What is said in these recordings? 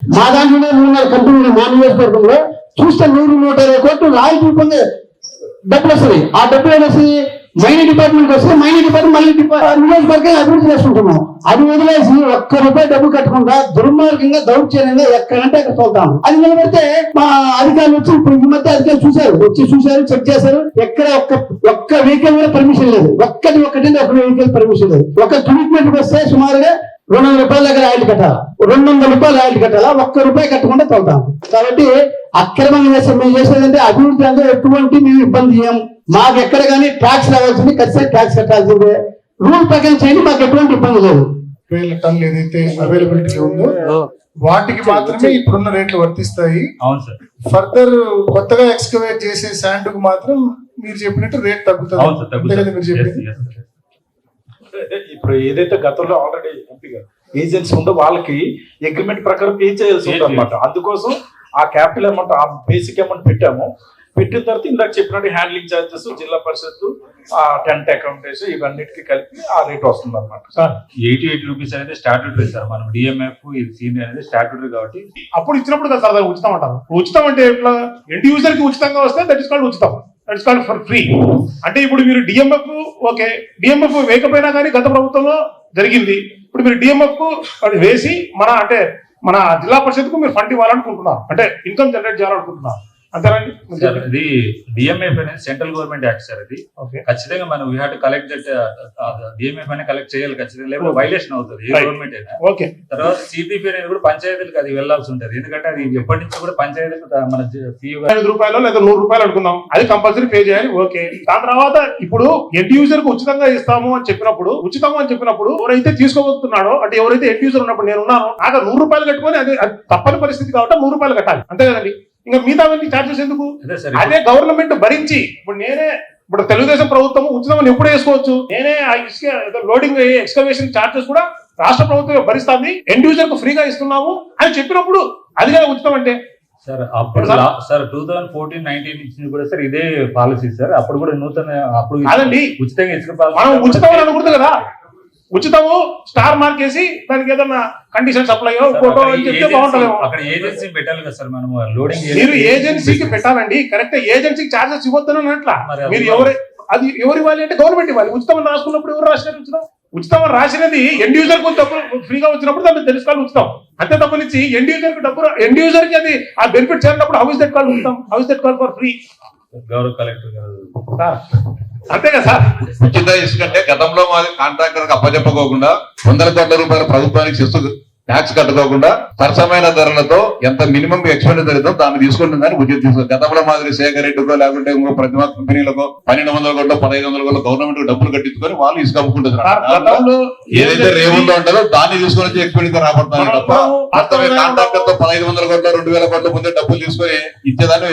మా దాంట్లోనే మూడున్నర కంపెనీలు మా నియోజకవర్గంలో చూస్తే నూరు నూట ఇరవై కోట్లు రాయితీ రూపంగా డబ్బులు వస్తుంది ఆ డబ్బులు అనేసి మైనింగ్ డిపార్ట్మెంట్ వస్తే మైనింగ్ డిపార్ట్మెంట్ మళ్ళీ డిపా- నియోజకవర్గం అభివృద్ధి చేసుకుంటున్నాం. అది వదిలేసి ఒక్క రూపాయి డబ్బు కట్టకుండా దుర్మార్గంగా దౌర్జన్యంగా ఎక్కడంటే అక్కడ చూద్దాం అది నిలబడితే మా అధికారులు వచ్చి ఇప్పుడు ఈ మధ్య అధికారులు చూశారు. వచ్చి చూశారు చెక్ చేశారు. ఎక్కడ ఒక్క ఒక్క వెహికల్ కూడా పర్మిషన్ లేదు. ఒక్కటి ఒక్కటి ఒక వెహికల్ పర్మిషన్ లేదు. ఒక ట్రీట్మెంట్కి వస్తే సుమారుగా రెండు వందల రూపాయల దగ్గర ఆయిల్ కట్టాలా? రెండు వందల రూపాయలు ఆయిల్ కట్టాలా? ఒక్క రూపాయి కట్టకుండా తోలుతాం కాబట్టి అక్రమంగా చేసే మేము చేసేదంటే అభివృద్ధి అంటే ఎటువంటి మేము ఇబ్బంది చేయం మాకు ఎక్కడ కానీ ట్యాక్స్ రావాల్సింది ఖచ్చితంగా ట్యాక్స్ కట్టాల్సిందే. రూల్ ప్రకారం చేయండి మాకు ఎటువంటి ఇబ్బంది లేదు. వేల టన్నులు ఏదైతే అవైలబిలిటీ ఉందో వాటికి మాత్రమే ఇప్పుడున్న రేట్లు వర్తిస్తాయి. అవును సార్. ఫర్దర్ కొత్తగా ఎక్స్కవేట్ చేసే శాండ్కు మాత్రం మీరు చెప్పినట్టు రేట్ తగ్గుతుంది. మీరు చెప్పింది. ఇప్పుడు ఏదైతే గతంలో ఆల్రెడీ ఎంపీగా ఏజెన్సీ ఉందో వాళ్ళకి అగ్రిమెంట్ ప్రకారం పే చేయాల్సి ఉంటుంది అనమాట అందుకోసం ఆ క్యాపిటల్ అమౌంట్ ఆ బేసిక్ అమౌంట్ పెట్టాము. పెట్టిన తర్వాత ఇందాక చెప్పినట్టు హ్యాండ్లింగ్ చార్జెస్ జిల్లా పరిషత్ ఆ టెంట్ అకౌంటేషన్ ఇవన్నిటికీ కలిపి ఆ రేట్ వస్తుంది అనమాట సార్ ఎయిటీ ఎయిట్ రూపీస్ అనేది స్టాట్యూటరీ సార్. మనం డిఎంఎఫ్ ఇది సీనియర్ అనేది స్టాట్యూటరీ కాబట్టి అప్పుడు ఇచ్చినప్పుడు కదా సార్ ఉచితం అంటారు. ఉచితం అంటే ఎట్లా? ఎండ్ యూజర్కి ఉచితంగా వస్తే దట్ ఇస్ కాల్డ్ ఉచితం. That is called for free అంటే ఇప్పుడు మీరు డిఎంఎఫ్ ఓకే డిఎంఎఫ్ వేయకపోయినా కానీ గత ప్రభుత్వంలో జరిగింది. ఇప్పుడు మీరు డిఎంఎఫ్ అది వేసి మన అంటే మన జిల్లా పరిషత్కు మీరు ఫండ్ ఇవ్వాలనుకుంటున్నారు. అంటే ఇన్కమ్ జనరేట్ చేయాలనుకుంటున్నారు. ఇది డిఎంఎఫ్ అనేది సెంట్రల్ గవర్నమెంట్ యాక్ట్ సార్ అది ఖచ్చితంగా మనం we have to collect that DMF అనేది కలెక్ట్ చేయాలి ఖచ్చితంగా లేకపోతే వైలేషన్ అవుతుంది ఏ. గవర్నమెంట్ అయినా. ఓకే. తర్వాత సిపిపి అనేది కూడా పంచాయతీలకు అది వెళ్ళాల్సి ఉంటుంది. ఎందుకంటే అది ఎప్పటి నుంచి కూడా పంచాయతీలకు మన ఐదు రూపాయలు లేదా నూరు రూపాయలు అనుకుందాం. అది కంపల్సరీ పే చేయాలి ఓకే. దాని తర్వాత ఇప్పుడు ఎండ్ యూజర్కు ఉచితంగా ఇస్తాము అని చెప్పినప్పుడు ఉచితం అని చెప్పినప్పుడు ఎవరైతే తీసుకోబోతున్నాడో అంటే ఎవరైతే ఎండ్ యూజర్ ఉన్నప్పుడు నేను ఉన్నాను నాకు నూరు రూపాయలు కట్టుకొని అది అది తప్పని పరిస్థితి కాబట్టి నూరు రూపాయలు కట్టాలి. అంతే కదండి? ఇంకా మిగతా చార్జెస్ ఎందుకు అదే సార్ అదే గవర్నమెంట్ భరించి ఇప్పుడు నేనే ఇప్పుడు తెలుగుదేశం ప్రభుత్వం ఉచితం ఎప్పుడు వేసుకోవచ్చు? నేనే ఆ ఇసుక లోడింగ్ ఎక్స్కవేషన్ చార్జెస్ కూడా రాష్ట్ర ప్రభుత్వం భరిస్తుంది. యూజర్కు ఫ్రీగా ఇస్తున్నాము అని చెప్పినప్పుడు అది కదా ఉచితం అంటే? సార్ అప్పుడు sir? Two thousand fourteen nineteen ఇచ్చింది కూడా సార్ ఇదే పాలసీ సార్. అప్పుడు కూడా నూతన అప్పుడు కాదండి. ఉచితంగా ఇసుక మనం ఉచితం అని అనకూడదు కదా? ఉచితము స్టార్ మార్క్ వేసి దానికి ఏదన్నా కండిషన్ సప్లై ఫోటో అని చెప్తే మీరు ఏజెన్సీకి పెట్టాలండి. కరెక్ట్ ఏజెన్సీకి చార్జెస్ ఇవ్వద్దని అన్నట్ల. మరి. ఎవరు అది ఎవరు ఇవ్వాలి అంటే గవర్నమెంట్ ఇవ్వాలి. ఉచితం రాసుకున్నప్పుడు ఎవరు రాసినారు ఉచితం? ఉచితం రాసినది ఎండ్ యూజర్కు డబ్బు ఫ్రీగా వచ్చినప్పుడు దాన్ని తెలుసుకోవాలి ఉచితం. అంతే తప్పనిచ్చి ఎండ్ యూజర్కి డబ్బు ఎండ్ యూజర్కి అది ఆ బెనిఫిట్ చేరినప్పుడు హౌస్ దట్ కాల్ ఉచితం? House that call for free గౌరవ కలెక్టర్ గారు. అంతే కదా సార్? ఉచిత ఇసుక అంటే గతంలో మాది కాంట్రాక్టర్ అప్పచెప్పకోకుండా వందల కోట్ల రూపాయల ప్రభుత్వానికి శిస్తు ట్యాక్స్ కట్టుకోకుండా సరసమైన ధరలతో ఎంత మినిమం ఎక్స్పెండిచర్ అవుతుందో దాన్ని తీసుకుంటుందని ఉచిత ఇసుక. గతంలో మాదిరి శేఖర్ రెడ్డికో లేకుంటే ఇంకో ప్రతిమా కంపెనీలకో పన్నెండు వందల కోట్లు పదహైదు వందల కోట్లు గవర్నమెంట్ డబ్బులు కట్టించుకొని వాళ్ళు ఇసుక అమ్ముకుంటున్నారు ఏదైతే రేవుందో ఉంటుందో దాన్ని తీసుకొని వచ్చి ఎక్స్పెండిచర్ రాబడుతున్నారు తప్ప మొత్తమే కాంట్రాక్టర్తో పదహైదు వందల కోట్ల రెండు వేల కోట్ల ముందే డబ్బులు తీసుకొని ఇచ్చేదాన్ని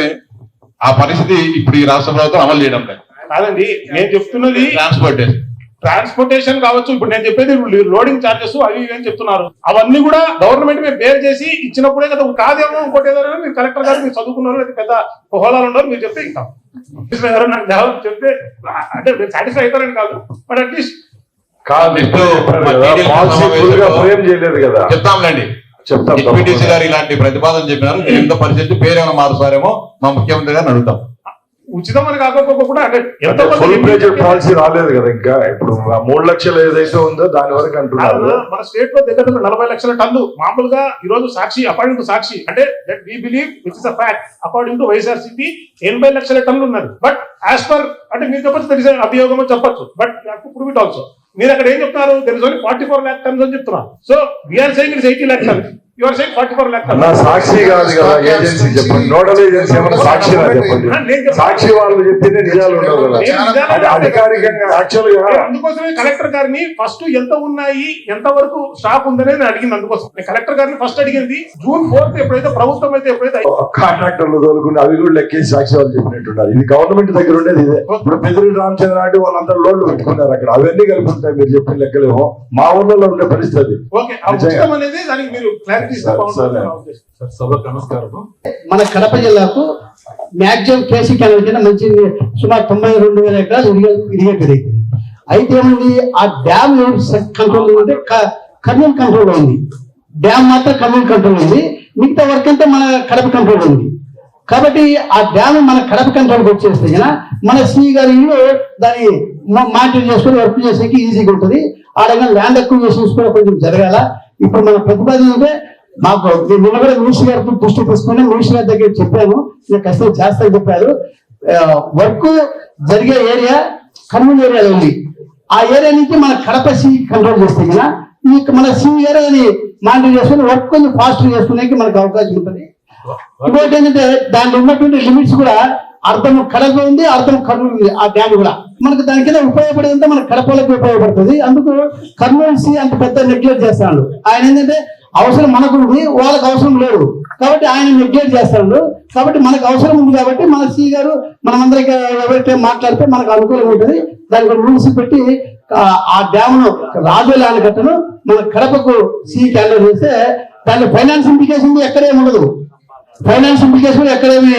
ఆ పరిస్థితి ఇప్పుడు ఈ రాష్ట్ర ప్రభుత్వం అమలు చేయడం లేదు. కాదండి నేను చెప్తున్నది ట్రాన్స్పోర్టేషన్ ట్రాన్స్పోర్టేషన్ కావచ్చు. ఇప్పుడు నేను చెప్పేది లోడింగ్ చార్జెస్ అవి ఇవి అని చెప్తున్నారు. అవన్నీ కూడా గవర్నమెంట్ మీద బేర్ చేసి ఇచ్చినప్పుడే కదా కాదేమో ఇంకోటి ఏదో మీరు కలెక్టర్ గారు మీరు చదువుకున్నారు లేదా పెద్ద హోదాలు ఉన్నారు మీరు చెప్తే ఇంకా. చెప్తే అంటే మీరు సాటిస్ఫై అవుతారని కాదు. బట్ అట్లీస్ట్ కాదు చేయలేదు కదా. చెప్తాంలేండి. చెప్తాం డిప్యూటీసీ గారు ఇలాంటి ప్రతిపాదన చెప్పినారు. మీరు ఎంత పరిస్థితి పేరేమైనా మారుస్తారేమో మా ముఖ్యమంత్రి గారిని అడుగుతాం. ఉచితం అని కాకపోకుండా అంటే ఎంతో ఫుల్ ప్లేజెడ్ పాలసీ రాలేదు కదా ఇంకా. ఇప్పుడు ఆ మూడు లక్షలు ఏదైతే ఉందో దాని వరకు అంటున్నారు. మన స్టేట్లో దగ్గర దగ్గర నలభై లక్షల టన్ను మామూలుగా ఈ రోజు సాక్షి అకార్డింగ్ టు సాక్షి అంటే that we believe which is a fact according to YSRCP ఎనభై లక్షల టన్నులు ఉన్నది బట్ యాజ్ పర్ అంటే మీరు చెప్పచ్చు తెలిసే అభియోగం చెప్పొచ్చు. బట్ ప్రూవ్ ఇట్ ఆల్సో మీరు అక్కడ ఏం చెప్తున్నారు? There is only forty four lakh tons అని చెప్తున్నారు. So we're saying it's eighty lakh tons you are saying forty four lakh అన్న సాక్షి కాదు కదా ఏజెన్సీ చెప్పండి. నోడల్ ఏజెన్సీ ఏమైనా సాక్షి చెప్పండి? సాక్షి వాళ్ళు చెప్పింది నిజాలు ఉండవు కదా. అది అధికారికంగా యాక్చువల్గా అందుకోసమే కలెక్టర్ గారిని ఫస్ట్ ఎంత ఉన్నాయి ఎంత వరకు స్టాక్ ఉందనే నేను అడిగింది అందుకోసం. నేను కలెక్టర్ గారిని ఫస్ట్ అడిగింది జూన్ ఫోర్త్ ఎప్పుడైతే ప్రభుత్వం అయితే ఎప్పుడైతే కాంట్రాక్టర్లు తోలుకుని అవి కూడా లెక్కేసి సాక్షి వాళ్ళు చెప్పినట్టున్నారు. ఇది గవర్నమెంట్ దగ్గర ఉండేది ఇదే. ఇప్పుడు పెదిరి రామచంద్ర అంటే వాళ్ళంతా లోన్లు పెట్టుకున్నారు అక్కడ. అవన్నీ కలిపి ఉంటాయి మీరు చెప్పిన లెక్కలేమో. మా ఊర్లో ఉండే పరిస్థితి ఓకే దానికి మీరు మన కడప జిల్లాకు మ్యాక్సిమం కేసీ కెనాల్ కింద మంచి సుమారు తొంభై రెండు వేల ఎకరాలు ఇరిగే ఇరిగేటది అయితే ఏముంది? ఆ డ్యామ్ కంట్రోల్ ఉంది. క- కర్నూలు కంట్రోల్ ఉంది. డ్యామ్ మాత్రం కర్నూలు కంట్రోల్ ఉంది. మిగతా వర్క్ అంతా మన కడప కంట్రోల్ ఉంది. కాబట్టి ఆ డ్యామ్ మన కడప కంట్రోల్కి వచ్చేస్తే కనుక మన సి గారి ఇల్లు దాన్ని మానిటర్ చేసుకుని వర్క్ చేసేకి ఈజీగా ఉంటుంది. ఆడగా ల్యాండ్ అక్విజిషన్స్ కూడా కొంచెం జరగాల. ఇప్పుడు మన ప్రతిపాదన అంటే మాకు నిన్న కూడా మినిస్టర్ గారితో పుష్టి తీసుకుని మినిస్టర్ గారి దగ్గర చెప్పాను నేను ఖచ్చితంగా చేస్తా చెప్పారు. వర్క్ జరిగే ఏరియా కర్నూలు ఏరియాలో ఉంది. ఆ ఏరియా నుంచి మన కడప సి కంట్రోల్ చేస్తే కదా. ఈ మన సి ఏరియాని మానిటర్ చేసుకుని వర్క్ కొంచెం ఫాస్ట్ చేసుకునేకి మనకు అవకాశం ఉంటుంది. ఇంకోటి ఏంటంటే దాంట్లో ఉన్నటువంటి లిమిట్స్ కూడా అర్థం కడప ఉంది అర్థం కర్నూలు ఉంది. ఆ డ్యామ్ కూడా. మనకు దాని కింద ఉపయోగపడేదంతా మన కడపలకు ఉపయోగపడుతుంది. అందుకు కర్నూలు సి అంత పెద్ద నెగ్లెక్ట్ చేస్తాడు ఆయన ఏంటంటే అవసరం మనకు ఉంది వాళ్ళకి అవసరం లేదు. కాబట్టి ఆయన నెగ్లెక్ట్ చేస్తాడు. కాబట్టి మనకు అవసరం ఉంది కాబట్టి మన సి గారు మనమందరికి ఎవరైతే మాట్లాడితే మనకు అనుకూలంగా ఉంటుంది. దానికి రూల్స్ పెట్టి ఆ- డ్యామ్ను డ్యామ్ ఆనకట్టను రాజు మన కడపకు సి క్యాలర్ చేస్తే దాని ఫైనాన్స్ ఇంప్లికేషన్ ఎక్కడేమి ఉండదు. ఫైనాన్స్ ఇంప్లికేషన్ ఎక్కడేమి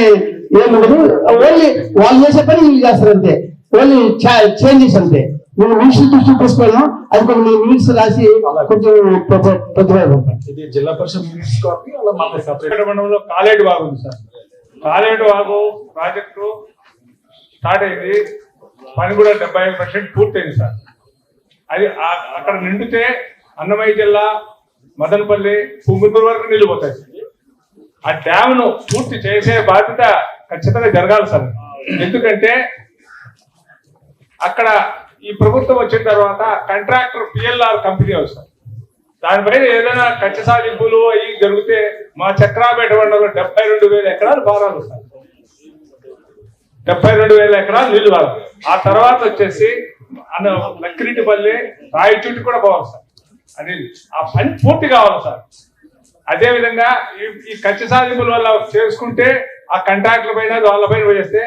ఏముండదు ఓన్లీ వాళ్ళు చేసే పని వీళ్ళు చేస్తారు అంతే. ఓన్లీ చేంజెస్ అంతే. నేను మినిస్టర్ దృష్టికి తీసుకెళ్ళాను అది కొంచెం నేను మినిట్స్ రాసి కొంచెం ప్రతిపాదన ఇది జిల్లా పరిషత్ మినిట్స్ కాపీ అలా మన సపరేట్ మండలంలో కాలేడు వాగు ఉంది సార్. కాలేడు వాగు ప్రాజెక్టు స్టార్ట్ అయింది. పని కూడా డెబ్బై ఐదు పర్సెంట్ పూర్తయింది సార్. అది అక్కడ నిండితే అన్నమయ్య జిల్లా మదనపల్లి పుంగునూరు వరకు నీళ్ళు పోతాయి. ఆ డ్యామ్ను పూర్తి చేసే బాధ్యత ఖచ్చితంగా జరగాలి సార్. ఎందుకంటే అక్కడ ఈ ప్రభుత్వం వచ్చిన తర్వాత కాంట్రాక్టర్ పిఎల్ఆర్ కంపెనీ వస్తారు దానిపైన ఏదైనా కచ్చ సాధింపులు అవి జరిగితే మా చక్రాపేట మండలంలో డెబ్బై రెండు వేల ఎకరాలు భారాలు సార్ డెబ్బై రెండు వేల ఎకరాలు నీళ్ళు కాదు ఆ తర్వాత వచ్చేసి అన్న లక్కిరెడ్డిపల్లి రాయచూటి కూడా పోవాలి సార్. అది ఆ పని పూర్తి కావాలి సార్. అదేవిధంగా ఈ ఈ కచ్చ సాధింపుల వల్ల చేసుకుంటే ఆ కంట్రాక్టుల పైన వాళ్ళ పైన చేస్తే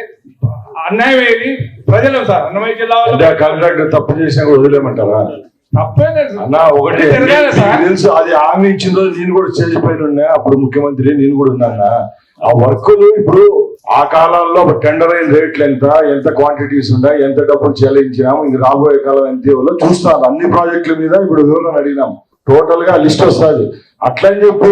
అన్యాయం ఏది? ప్రజలు సార్ అన్నమయ్య జిల్లా వాళ్ళ కాంట్రాక్టర్ తప్పు చేసినా వదిలేమంటారా ఒకటి తెలుసు అది హామీ ఇచ్చిన రోజు నేను కూడా స్టేజ్ పైన ఉన్నా అప్పుడు ముఖ్యమంత్రి నేను కూడా ఉన్నాను? ఆ వర్కులు ఇప్పుడు ఆ కాలంలో టెండర్ అయిన రేట్లు ఎంత ఎంత క్వాంటిటీస్ ఉన్నాయి ఎంత డబ్బులు చెల్లించినాము ఇంక రాబోయే కాలం ఎంత చూస్తాను. అన్ని ప్రాజెక్టుల మీద ఇప్పుడు వివరణ అడిగినాం. టోటల్గా లిస్ట్ వస్తుంది. అట్లని చెప్పి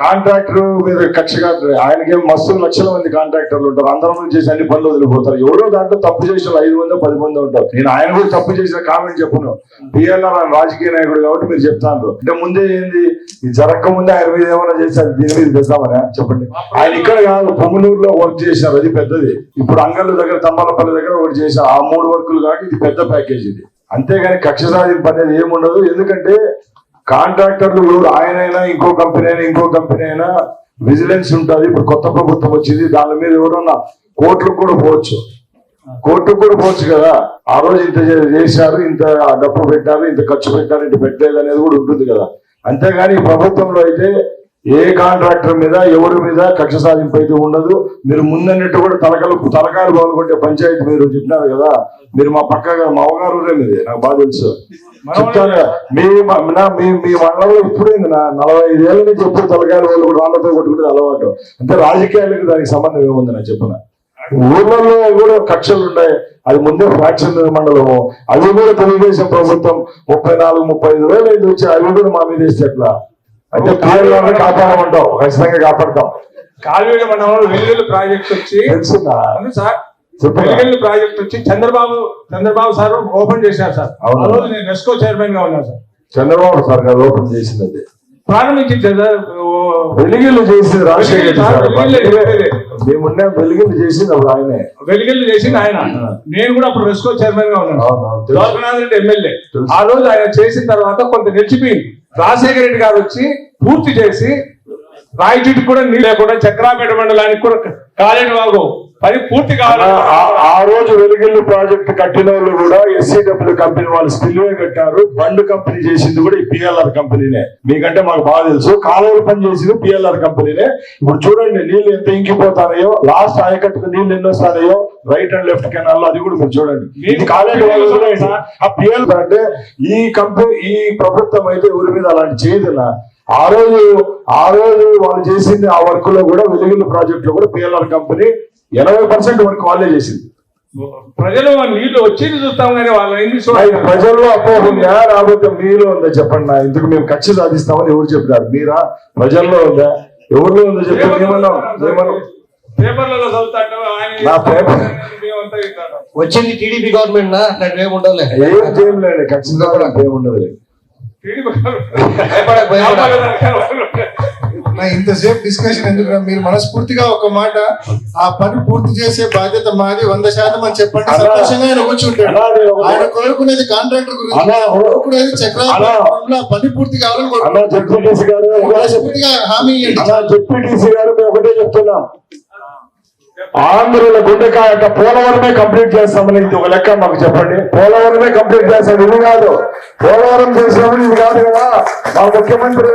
కాంట్రాక్టర్ మీద కక్ష ఆయనకేం ఆయనకి మస్తు లక్షల మంది కాంట్రాక్టర్లు ఉంటారు. అందరం చేసి అన్ని పనులు వదిలిపోతారు. ఎవరో దాంట్లో తప్పు చేసిన ఐదు మంది పది మంది ఉంటారు. నేను ఆయన కూడా తప్పు చేసిన కామెంట్ చెప్పను. పిఎల్ఆర్ ఆయన రాజకీయ నాయకుడు కాబట్టి మీరు చెప్తాను అంటే ముందే ఏంది? ఇది జరగక ముందే ఆయన మీద ఏమైనా చేశారు? దీని మీద తెద్దామని చెప్పండి. ఆయన ఇక్కడ కాదు పొంగనూరులో వర్క్ చేశారు. అది పెద్దది. ఇప్పుడు అంగళ్ళ దగ్గర తమ్మలపల్లి దగ్గర వర్క్ చేశారు. ఆ మూడు వర్కులు కాక ఇది పెద్ద ప్యాకేజ్ ఇది. అంతేగాని కక్ష సాధింపు అనేది ఏముండదు. ఎందుకంటే కాంట్రాక్టర్లు ఎవరు ఆయనైనా ఇంకో కంపెనీ అయినా ఇంకో కంపెనీ అయినా విజిలెన్స్ ఉంటుంది. ఇప్పుడు కొత్త ప్రభుత్వం వచ్చింది దాని మీద ఎవరన్నా కోర్టులకు కూడా పోవచ్చు. కోర్టుకు కూడా పోవచ్చు కదా. ఆ రోజు ఇంత చేశారు ఇంత డబ్బు పెట్టారు ఇంత ఖర్చు పెట్టారు ఇంత పెట్టలేదు అనేది కూడా ఉంటుంది కదా. అంతేగాని ప్రభుత్వంలో అయితే ఏ కాంట్రాక్టర్ మీద ఎవరి మీద కక్ష సాధింపు అయితే ఉండదు. మీరు ముందన్నట్టు కూడా తలకలు తలకాయలు పాల్గొంటే పంచాయతీ మీరు చెప్పినారు కదా. మీరు మా పక్కగా మా అవగారు ఊరే మీది నాకు బాగా తెలుసు. చెప్తాను మీ మ- నా- మీ మండలంలో నా నలభై ఐదేళ్ళ నుంచి ఎప్పుడు తలకాయలు వాళ్ళు కూడా రాళ్ళతో కొట్టుకుంటే అలవాటు. అంటే రాజకీయాలకు దానికి సంబంధం ఏముంది నా చెప్పిన? ఊర్లలో కూడా కక్షలు ఉన్నాయి. అది ముందే ఫ్రాక్షన్ మండలము. అవి కూడా తెలుగుదేశం ప్రభుత్వం ముప్పై నాలుగు ముప్పై ఐదు వేలు అయితే వచ్చి అవి కూడా మా మీద వేస్తే ఎట్లా? అంటే పిల్లలను కాపాడమంటాం ఖచ్చితంగా కాపాడతాం కాలువేల మండలంలో వెల్లుల్లి ప్రాజెక్ట్ వచ్చి తెలుసునా అవును సార్. వెలుగల్లి ప్రాజెక్ట్ వచ్చి చంద్రబాబు చంద్రబాబు సార్ ఓపెన్ చేశారు సార్. ఆ రోజు నేను నెస్కో చైర్మన్గా ఉన్నాను సార్. చంద్రబాబు సార్ గారు ఓపెన్ చేసింది అది ప్రారంభించింది సార్ ఓ, వెలిగిళ్ళు చేసింది రాజశేఖర్. మేమున్న వెలిగిళ్ళు చేసింది. అప్పుడు ఆయనే. వెలుగల్లి చేసింది ఆయన. నేను కూడా అప్పుడు రెస్కో చైర్మన్గా ఉన్నాను. లోకనాథ్ రెడ్డి ఎమ్మెల్యే. ఆ రోజు ఆయన చేసిన తర్వాత కొంత నిలిచిపోయింది. రాజశేఖర రెడ్డి గారు వచ్చి పూర్తి చేసి రాయచూటికి కూడా నీళ్ళు లేకుండా చక్రాపేట మండలానికి కూడా కాలేని వాగు. పని పూర్తి కావాలి. ఆ- రోజు వెలుగిల్లు ప్రాజెక్ట్ కట్టిన వాళ్ళు కూడా ఎస్సీడబ్ల్యూ కంపెనీ వాళ్ళు స్పిల్వే కట్టారు. బండ్ కంపెనీ చేసింది కూడా ఈ పిఎల్ఆర్ కంపెనీనే. మీకంటే మాకు బాగా తెలుసు. కాలువలు పని చేసింది పిఎల్ఆర్ కంపెనీనే. ఇప్పుడు చూడండి నీళ్ళు ఎంత ఇంకిపోతాయో లాస్ట్ ఆయకట్టుకు నీళ్ళు ఎన్ని వస్తాయో రైట్ అండ్ లెఫ్ట్ కెనాల్ అది కూడా మీరు చూడండి. కాలేజీ. ఆ పిఎల్ అంటే ఈ కంపెనీ ఈ ప్రభుత్వం అయితే ఊరి మీద అలాంటి చేయదునా ఆ రోజు ఆ రోజు వాళ్ళు చేసింది ఆ వర్క్లో కూడా వెలుగుల ప్రాజెక్ట్లో కూడా పిఎల్ఆర్ కంపెనీ ఎనభై పర్సెంట్ వర్క్ వాళ్ళే చేసింది. ప్రజలు నీళ్ళు వచ్చేది చూస్తాం కానీ వాళ్ళు మరి ప్రజల్లో అపోహ ఉందా? రాబోతే మీలో ఉందా చెప్పండి నా. ఇందుకు మేము ఖర్చు సాధిస్తామని ఎవరు చెప్పినారు? మీరా? ప్రజల్లో ఉందా? ఎవరిలో ఉందో చెప్పండి. ఏమన్నాం ఏమన్నాం పేపర్లలో వచ్చింది టీడీపీ గవర్నమెంట్ నా ఏమి ఏం చేయలేండి. ఖచ్చితంగా నాకు ఏముండదు నా ఇంతసేపు డిస్కషన్ ఎందుకు మీరు మనస్ఫూర్తిగా ఒక మాట ఆ పని పూర్తి చేసే బాధ్యత మాది వంద శాతం అని చెప్పండి సంతోషంగా ఆయన కూర్చుంటాడు. ఆయన కోరుకునేది కాంట్రాక్టర్ గురించి కోరుకునేది చక్రాల పని పూర్తి కావాలని మనస్ఫూర్తిగా హామీ ఇవ్వండి ఒకటే చెప్తున్నాం. ఆంధ్రుల గుండెకాయ యొక్క పోలవరమే కంప్లీట్ చేస్తామని ఇది ఒక లెక్క మాకు చెప్పండి. పోలవరమే కంప్లీట్ చేస్తాం ఇది కాదు. పోలవరం చేసినప్పుడు ఇది కాదు కదా. మా ముఖ్యమంత్రి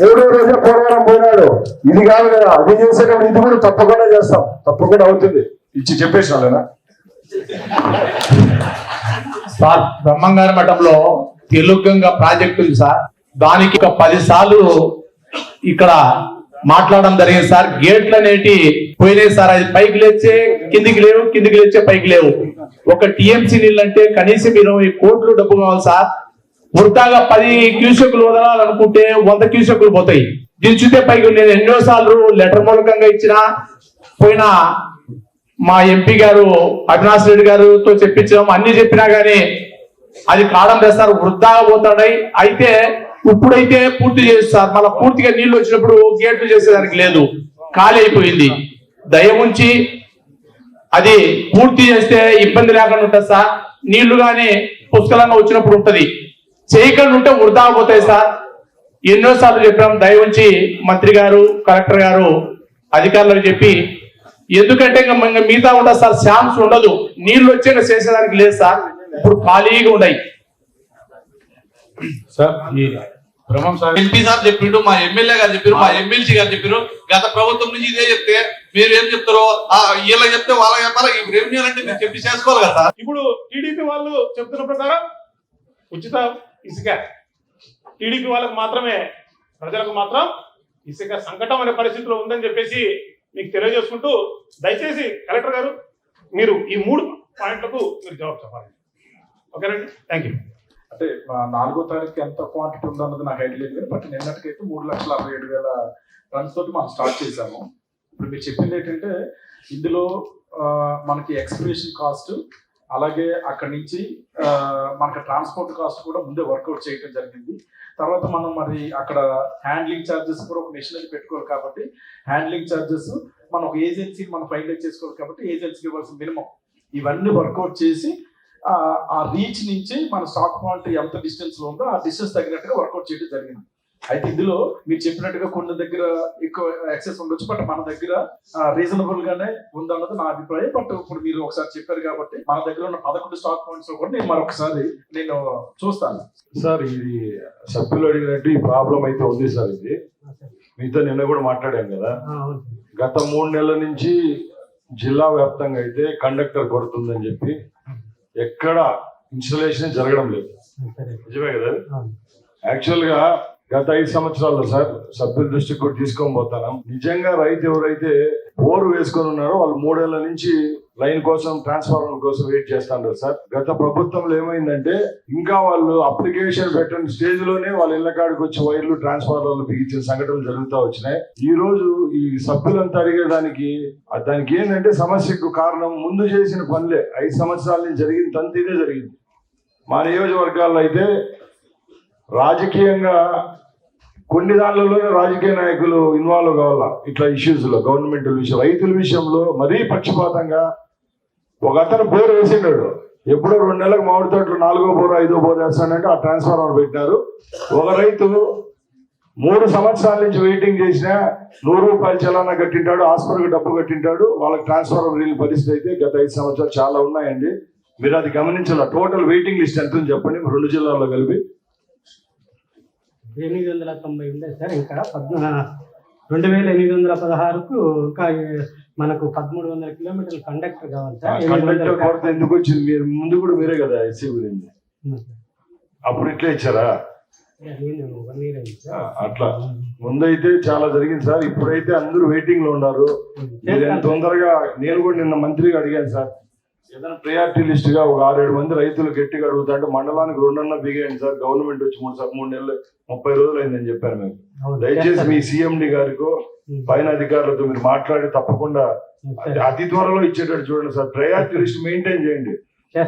మూడో రోజే పోలవరం పోయినాడు. ఇది కాదు కదా. అది చేసేటప్పుడు ఇది కూడా తప్పకుండా చేస్తాం. తప్పకుండా అవుతుంది. ఇచ్చి చెప్పేసినా సార్ బ్రహ్మంగారి మఠంలో తెలుగంగా ప్రాజెక్టు ఉంది సార్. దానికి ఒక పది సార్లు ఇక్కడ మాట్లాడడం జరిగింది సార్. గేట్లు అనేటి పోయినాయి సార్ అది పైకి లేచే కిందికి లేవు కిందికి లేచే పైకి లేవు. ఒక టీఎంసీ నీళ్ళు అంటే కనీసం ఇరవై కోట్లు డబ్బు కావాలి సార్. వృద్ధాగా పది క్యూసెక్లు వదలాలనుకుంటే వంద క్యూసెక్లు పోతాయి. దించితే పైకి నేను ఎన్నోసార్లు లెటర్ మూలకంగా ఇచ్చిన పోయిన మా ఎంపీ గారు అవినాష్ రెడ్డి గారుతో చెప్పించాం. అన్ని చెప్పినా గానీ అది కాడం తెస్తారు వృద్ధాగా పోతాడై అయితే ఇప్పుడైతే పూర్తి చేస్తారు మళ్ళీ పూర్తిగా నీళ్ళు వచ్చినప్పుడు గేట్లు చేసేదానికి లేదు. ఖాళీ అయిపోయింది. దయ ఉంచి అది పూర్తి చేస్తే ఇబ్బంది లేకుండా ఉంటుంది సార్. నీళ్ళు గాని పుష్కలంగా వచ్చినప్పుడు ఉంటది. చేయకుండా ఉంటే వృధా పోతాయి సార్. ఎన్నోసార్లు చెప్పాం దయ ఉంచి మంత్రి గారు కలెక్టర్ గారు అధికారులకు చెప్పి ఎందుకంటే ఇంకా మిగతా ఉండదు సార్ శాంప్స్ ఉండదు. నీళ్ళు వచ్చి ఇంకా చేసేదానికి లేదు సార్. ఇప్పుడు ఖాళీగా ఉన్నాయి. సార్ ఎంపీ సార్ చెప్పిండు మా ఎమ్మెల్యే గారు చెప్పారు మా ఎమ్మెల్సీ గారు చెప్పారు గత ప్రభుత్వం నుంచి ఇదే చెప్తే మీరు ఏం చెప్తారో ఆ వీళ్ళకి చెప్తే వాళ్ళకి చెప్పాలి? ఈ రెవెన్యూ అంటే మీరు చెప్పి చేసుకోవాలి కదా ఇప్పుడు టీడీపీ వాళ్ళు చెప్తున్న ప్రకారం ఉచిత ఇసుక. టీడీపీ వాళ్ళకి మాత్రమే ప్రజలకు మాత్రం ఇసుక సంకటం అనే పరిస్థితిలో ఉందని చెప్పేసి మీకు తెలియజేసుకుంటూ దయచేసి కలెక్టర్ గారు మీరు ఈ మూడు పాయింట్లకు మీరు జవాబు చెప్పాలి. ఓకేనండి? థ్యాంక్ యూ అంటే నాలుగో తారీఖు ఎంత క్వాంటిటీ ఉందన్నది నాకు ఐడియా లేదు కానీ బట్ నిన్నటికైతే మూడు లక్షల అరవై ఏడు వేల టన్స్ తోటి మనం స్టార్ట్ చేశాము. ఇప్పుడు మీరు చెప్పింది ఏంటంటే ఇందులో మనకి ఎక్స్ప్రెషన్ కాస్ట్ అలాగే అక్కడి నుంచి మనకి ట్రాన్స్పోర్ట్ కాస్ట్ కూడా ముందే వర్కౌట్ చేయడం జరిగింది. తర్వాత మనం మరి అక్కడ హ్యాండ్లింగ్ ఛార్జెస్ కూడా ఒక మెషినరీ పెట్టుకోవాలి కాబట్టి హ్యాండ్లింగ్ ఛార్జెస్ మనం ఒక ఏజెన్సీ మనం ఫైనలైజ్ చేసుకోవాలి కాబట్టి ఏజెన్సీకి ఇవ్వాల్సిన మినిమం. ఇవన్నీ వర్కౌట్ చేసి ఆ రీచ్ నుంచి మన స్టాక్ పాయింట్ ఎంత డిస్టెన్స్లో ఉందో ఆ డిస్టెన్స్ తగినట్టుగా వర్కౌట్ చేయడం జరిగింది. అయితే ఇందులో మీరు చెప్పినట్టుగా కొన్ని దగ్గర ఎక్కువ యాక్సెస్ ఉండొచ్చు బట్ మన దగ్గర రీజనబుల్ గానే ఉందన్నది నా అభిప్రాయం. బట్ ఇప్పుడు మీరు ఒకసారి చెప్పారు కాబట్టి మన దగ్గర ఉన్న పదకొండు స్టాక్ పాయింట్స్ కూడా నేను మరొకసారి నేను చూస్తాను. సార్ ఇది సభ్యులు అడిగినట్టు ఈ ప్రాబ్లం అయితే ఉంది సార్ ఇది. మీతో నిన్న కూడా మాట్లాడాం కదా. గత మూడు నెలల నుంచి జిల్లా వ్యాప్తంగా అయితే కండక్టర్ కొరత ఉందని చెప్పి ఎక్కడ ఇన్స్టలేషన్ జరగడం లేదు. నిజమే కదా? యాక్చువల్గా గత ఐదు సంవత్సరాల్లో సార్ సభ్యుల దృష్టికి కూడా తీసుకొని పోతాను. నిజంగా రైతు ఎవరైతే బోరు వేసుకొని ఉన్నారో వాళ్ళు మూడేళ్ళ నుంచి లైన్ కోసం ట్రాన్స్ఫార్మర్ కోసం వెయిట్ చేస్తున్నారు సార్. గత ప్రభుత్వంలో ఏమైందంటే ఇంకా వాళ్ళు అప్లికేషన్ పెట్టిన స్టేజ్లోనే వాళ్ళ ఇళ్ళ కాడికి వచ్చి వైర్లు ట్రాన్స్ఫార్మర్లు బిగించిన సంఘటనలు జరుగుతూ వచ్చినాయి. ఈ రోజు ఈ సభ్యులంతా అడిగేదానికి దానికి ఏంటంటే సమస్యకు కారణం ముందు చేసిన పనులే. ఐదు సంవత్సరాల నుంచి జరిగింది తంత ఇదే జరిగింది. మా నియోజకవర్గాల్లో అయితే రాజకీయంగా కొన్ని దానిలోనే రాజకీయ నాయకులు ఇన్వాల్వ్ కావాల? ఇట్లా ఇష్యూస్లో గవర్నమెంట్ విషయం రైతుల విషయంలో మరీ పక్షపాతంగా. ఒక అతను బోర్ వేసిండాడు. ఎప్పుడో రెండు నెలలకు మామిడి తోటలు నాలుగో బోర్ ఐదో బోర్ వేస్తానంటే ఆ ట్రాన్స్ఫార్మర్ పెట్టినారు. ఒక రైతు మూడు సంవత్సరాల నుంచి వెయిటింగ్ చేసినా నూరు రూపాయలు చలానా కట్టింటాడు హాస్పిటల్కి డబ్బు కట్టింటాడు. వాళ్ళకి ట్రాన్స్ఫార్మర్ వీళ్ళ పరిస్థితి అయితే గత ఐదు సంవత్సరాలు చాలా ఉన్నాయండి. మీరు అది గమనించాల? టోటల్ వెయిటింగ్ లిస్ట్ ఎంత ఉంది చెప్పండి? రెండు జిల్లాల్లో కలిపి. ఎనిమిది వందల తొంభై ఉంది సార్ ఇంకా పద్నా రెండు వేల ఎనిమిది వందల పదహారుకు ఇంకా మనకు పదమూడు వందల కిలోమీటర్ల కండక్టర్ కావాలి సార్. ఎందుకు వచ్చింది? మీరు ముందు కూడా మీరే కదా ఎస్సీ గురించి. అప్పుడు ఇట్లా ఇచ్చారా? అట్లా. ముందైతే చాలా జరిగింది సార్. ఇప్పుడైతే అందరూ వెయిటింగ్లో ఉన్నారు. తొందరగా నేను కూడా నిన్న మంత్రిగా అడిగాను సార్. ఏదైనా ప్రయారిటీ లిస్ట్గా ఒక ఆరేడు మంది రైతులు గట్టిగా అడుగుతాంటే మండలానికి రెండున్న బిగేయండి సార్. గవర్నమెంట్ వచ్చి మూడు సార్ మూడు నెలలు ముప్పై రోజులు అయిందని చెప్పారు మేము దయచేసి. మీ సిఎండి గారికో పైన అధికారులతో మీరు మాట్లాడి తప్పకుండా అతి త్వరలో ఇచ్చేటట్టు చూడండి సార్. ప్రయారిటీ లిస్ట్ మెయింటైన్ చేయండి.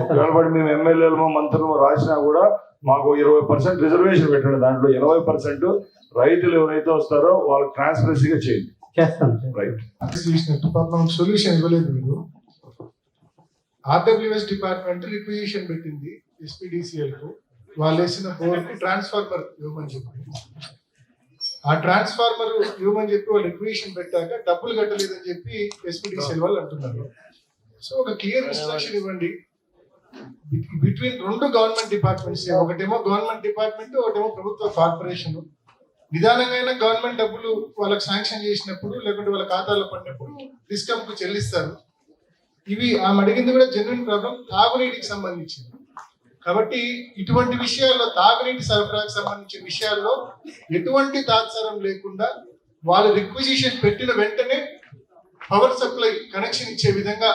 ఒకవేళ మేము ఎమ్మెల్యేలమో మంత్రులమో రాసినా కూడా మాకు ఇరవై పర్సెంట్ రిజర్వేషన్ పెట్టండి. దాంట్లో ఇరవై పర్సెంట్ రైతులు ఎవరైతే వస్తారో వాళ్ళకి ట్రాన్స్పరెన్సీగా చేయండి. రైట్ సొల్యూషన్ ఇవ్వలేదు మీరు. ఆర్డబ్ల్యూఎస్ డిపార్ట్మెంట్ రిక్విజిషన్ పెట్టింది ఎస్పీడిసిఎల్కు వాళ్ళు వేసిన బోర్డు ట్రాన్స్ఫార్మర్ ఇవ్వమని చెప్పి. ఆ ట్రాన్స్ఫార్మర్ ఇవ్వమని చెప్పి వాళ్ళు రిక్విజిషన్ పెట్టాక డబ్బులు కట్టలేదని చెప్పి ఎస్పీడిసిఎల్ వాళ్ళు అంటున్నారు. సో ఒక క్లియర్ ఇన్స్ట్రక్షన్ ఇవ్వండి. బిట్వీన్ రెండు గవర్నమెంట్ డిపార్ట్మెంట్స్ ఒకటేమో గవర్నమెంట్ డిపార్ట్మెంట్ ఒకటేమో ప్రభుత్వ కార్పొరేషన్. నిదానంగా గవర్నమెంట్ డబ్బులు వాళ్ళకి శాంక్షన్ చేసినప్పుడు లేకుంటే వాళ్ళ ఖాతాలో పడినప్పుడు డిస్కమ్కు చెల్లిస్తారు. ఇవి ఆమె అడిగింది కూడా జెన్యున్ ప్రాబ్లం తాగునీటికి సంబంధించింది. కాబట్టి ఇటువంటి విషయాల్లో తాగునీటి సరఫరాకు సంబంధించిన విషయాల్లో ఎటువంటి తాత్సారం లేకుండా వాళ్ళు రిక్విజిషన్ పెట్టిన వెంటనే పవర్ సప్లై కనెక్షన్ ఇచ్చే విధంగా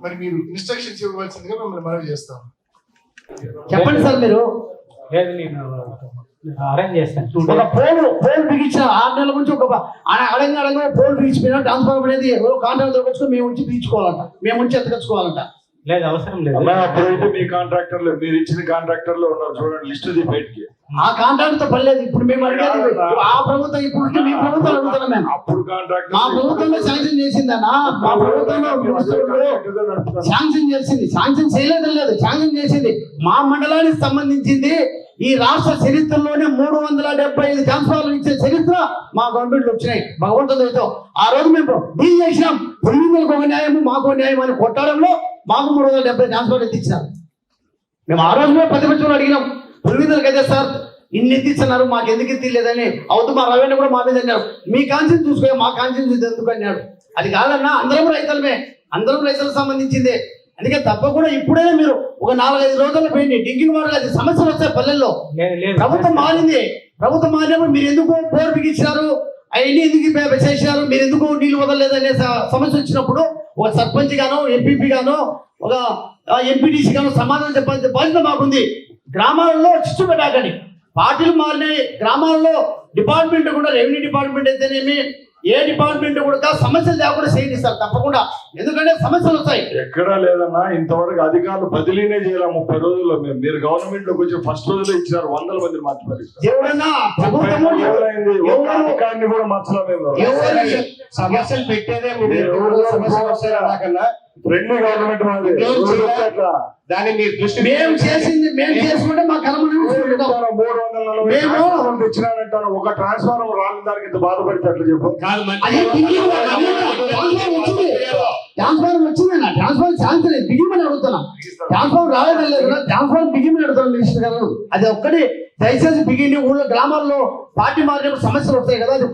మరి మీరు ఇన్స్ట్రక్షన్స్ ఇవ్వవలసిందిగా మిమ్మల్ని మనవి చేస్తాం చెప్పండి సార్ మీరు. లేదు నేను అరేంజ్ చేస్తాను. ఒక పోల్ పోల్ బిగించిన ఆరు నెలల నుంచి ఒక అడ- అడంగా అడంగా పోల్ బిగించిపోయినా ట్రాన్స్ఫార్మర్ అనేది కాంట్రాక్ట్ దొరకొచ్చుకొని మేము ఉంచి బీచుకోవాలంట మేము ఉంచి ఎత్తకొచ్చుకోవాలంట. లేదు అవసరం లేదు. అప్పుడైతే మీ కాంట్రాక్టర్లు మీరు ఇచ్చిన కాంట్రాక్టర్లు ఉన్నారు చూడండి లిస్ట్ ది బయటికి. ఆ కాంట్రాక్ట్తో పర్లేదు ఇప్పుడు మేము అడిగేది ఆ ప్రభుత్వం ఇప్పుడు మీ ప్రభుత్వం అడుగుతున్నాం మేము? అప్పుడు కాంట్రాక్టర్ మా ప్రభుత్వంలో శాంక్షన్ చేసిందన్నా మా ప్రభుత్వంలో శాంక్షన్ చేసింది. శాంక్షన్ చేయలేదు లేదు శాంక్షన్ చేసింది. మా మండలానికి సంబంధించింది ఈ రాష్ట్ర చరిత్రలోనే మూడు వందల డెబ్బై ఐదు ట్రాన్స్ఫార్మర్లు ఇచ్చే చరిత్ర మా గవర్నమెంట్లు వచ్చినాయి. భగవంతుడితో ఆ రోజు మేము డీల్ చేసినాం. పులిందులకు ఒక న్యాయము మాకు న్యాయం అని కొట్టడంలో మాకు మూడు వందల డెబ్బై ట్రాన్స్ఫార్మర్లు ఎత్తిచ్చినారు మేము ఆ రోజు కూడా ప్రతిపక్షంలో అడిగినాం పులిందులకు అయితే సార్ ఇన్ని ఎత్తిచ్చినారు మాకు ఎందుకు ఎత్తిలేదని అవుతూ మా రవేణ కూడా మా మీద అన్నారు. మీ కాన్షియన్స్ చూసుకో మా కాన్షియన్స్ ఎందుకు అన్నాడు. అది కాదన్నా అందరం రైతులమే. అందరం రైతులకు సంబంధించిందే. అందుకే తప్పకుండా ఇప్పుడైనా మీరు ఒక నాలుగైదు రోజుల్లో పోయింది. డింకింగ్ వాటర్ అది సమస్యలు వస్తాయి పల్లెల్లో. ప్రభుత్వం మారింది. ప్రభుత్వం మారినప్పుడు మీరు ఎందుకు బోర్ బిగించారు అవన్నీ ఎందుకు చేశారు మీరు ఎందుకు నీళ్ళు వదలలేదు అనే సమస్య వచ్చినప్పుడు ఒక సర్పంచ్ గానో ఎంపీపీ గానో ఒక ఎంపీటీసీ గానో సమాధానం చెప్పాల్సిన బాధ్యత మాకుంది. గ్రామాలలో చిచ్చు పెట్టాకండి పార్టీలు మారినాయి. గ్రామాల్లో డిపార్ట్మెంట్ కూడా రెవెన్యూ డిపార్ట్మెంట్ అయితేనేమి ఏ డిపార్ట్మెంట్ కూడా సమస్యలు లేకుండా చేయండి సార్ తప్పకుండా. ఎందుకంటే సమస్యలు వస్తాయి. ఎక్కడా లేదన్నా ఇంతవరకు అధికారులు బదిలీనే చేయాలి ముప్పై రోజుల్లో? మీరు గవర్నమెంట్లోకి వచ్చి ఫస్ట్ రోజులో ఇచ్చినారు వందల మంది మార్చి ఎవరన్నా ప్రభుత్వము ముప్పై రోజులైంది. ఒక్క ఎవరు- అధికారిని కూడా మార్చలేదు ఎవరు సమస్యలు పెట్టేదే సమస్యలు వస్తాయి ఫ్రెండ్లీ గవర్నమెంట్ మాది. దాన్ని దృష్టి మేము చేసింది మేము చేసుకుంటే మా కర్మ చూసుకుంటాం మూడు వందల నలభై ఒక ట్రాన్స్ఫార్మర్ రాని దానికి ఇంత బాధపడితే అట్లా చెప్పు. ట్రాన్స్ఫార్మర్ వచ్చింది. ట్రాన్స్ఫార్మర్ వచ్చిందన్న ట్రాన్స్ఫార్మర్ ఛాన్స్ లేదు. బిగిమని అడుగుతున్నాం. ట్రాన్స్ఫార్మర్ రాలేదని లేదు ట్రాన్స్ఫార్మర్ బిగిమని అడుగుతున్నాం మినిస్టర్ గారు. అది ఒక్కటి. దయచేసి బిగిని ఊళ్ళో గ్రామాల్లో పార్టీ మారినప్పుడు సమస్యలు వస్తాయి కదా అది